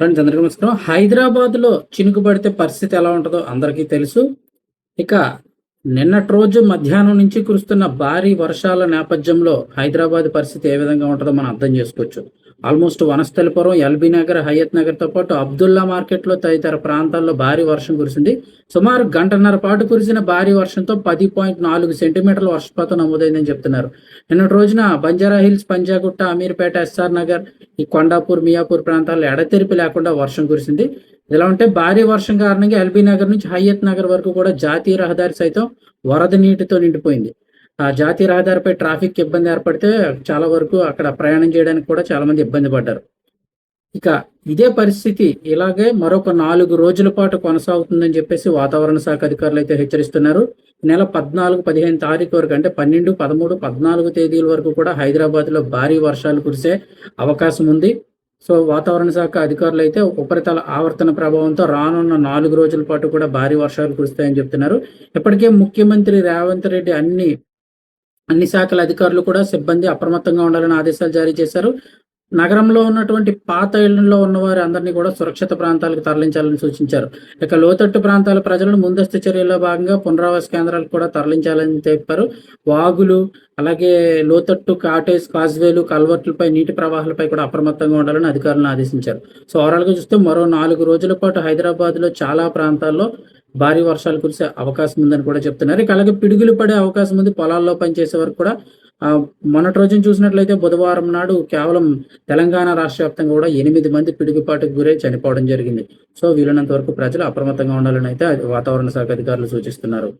Friends అందరికీ నమస్కారం. హైదరాబాద్లో చినుకు పడితే పరిస్థితి ఎలా ఉంటుందో అందరికీ తెలుసు. ఇక నిన్నటి రోజు మధ్యాహ్నం నుంచి కురుస్తున్న భారీ వర్షాల నేపథ్యంలో హైదరాబాద్ పరిస్థితి ఏ విధంగా ఉంటుందో మనం అర్థం చేసుకోవచ్చు. ఆల్మోస్ట్ వనస్థలిపురం ఎల్బీ నగర్ హయత్ నగర్తో పాటు అబ్దుల్లా మార్కెట్లో తదితర ప్రాంతాల్లో భారీ వర్షం కురిసింది. సుమారు గంటన్నర పాటు కురిసిన భారీ వర్షంతో పది పాయింట్ నాలుగు సెంటీమీటర్ల వర్షపాతం నమోదైందని చెప్తున్నారు. నిన్నటి రోజున బంజారా హిల్స్ పంజాగుట్ట అమీర్పేట ఎస్ఆర్ నగర్ ఈ కొండాపూర్ మియాపూర్ ప్రాంతాల్లో ఎడతెరిపి లేకుండా వర్షం కురిసింది. ఇలా ఉంటే భారీ వర్షం కారణంగా ఎల్బీ నగర్ నుంచి హయ్యత్ నగర్ వరకు కూడా జాతీయ రహదారి సైతం వరద నీటితో నిండిపోయింది. ఆ జాతీయ రహదారిపై ట్రాఫిక్ ఇబ్బంది ఏర్పడితే చాలా వరకు అక్కడ ప్రయాణం చేయడానికి కూడా చాలా మంది ఇబ్బంది పడ్డారు. ఇక ఇదే పరిస్థితి ఇలాగే మరొక నాలుగు రోజుల పాటు కొనసాగుతుందని చెప్పేసి వాతావరణ శాఖ అధికారులు అయితే హెచ్చరిస్తున్నారు. నెల పద్నాలుగు పదిహేను తారీఖు వరకు అంటే పన్నెండు పదమూడు పద్నాలుగు తేదీల వరకు కూడా హైదరాబాద్లో భారీ వర్షాలు కురిసే అవకాశం ఉంది. సో వాతావరణ శాఖ అధికారులు అయితే ఉపరితల ఆవర్తన ప్రభావంతో రానున్న నాలుగు రోజుల పాటు కూడా భారీ వర్షాలు కురుస్తాయని చెప్తున్నారు. ఇప్పటికే ముఖ్యమంత్రి రేవంత్ రెడ్డి అన్ని అన్ని శాఖల అధికారులు కూడా సిబ్బంది అప్రమత్తంగా ఉండాలని ఆదేశాలు జారీ చేశారు. నగరంలో ఉన్నటువంటి పాత ఇళ్ళలో ఉన్న వారి అందరినీ కూడా సురక్షిత ప్రాంతాలకు తరలించాలని సూచించారు. ఇక లోతట్టు ప్రాంతాల ప్రజలను ముందస్తు చర్యల్లో భాగంగా పునరావాస కేంద్రాలకు కూడా తరలించాలని చెప్పారు. వాగులు అలాగే లోతట్టు కాటేజ్ కాజ్వేలు కల్వర్ట్లపై నీటి ప్రవాహాలపై కూడా అప్రమత్తంగా ఉండాలని అధికారులను ఆదేశించారు. సో ఓవరాల్గా చూస్తే మరో నాలుగు రోజుల పాటు హైదరాబాద్లో చాలా ప్రాంతాల్లో భారీ వర్షాలు కురిసే అవకాశం ఉందని కూడా చెప్తున్నారు. ఇక అలాగే పిడుగులు పడే అవకాశం ఉంది. పొలాల్లో పనిచేసే వరకు కూడా మొన్నటి రోజున చూసినట్లయితే బుధవారం నాడు కేవలం తెలంగాణ రాష్ట్ర వ్యాప్తంగా కూడా ఎనిమిది మంది పిడుగుపాటుకు గురై చనిపోవడం జరిగింది. సో వీలైనంత వరకు ప్రజలు అప్రమత్తంగా ఉండాలని అయితే వాతావరణ శాఖ అధికారులు సూచిస్తున్నారు.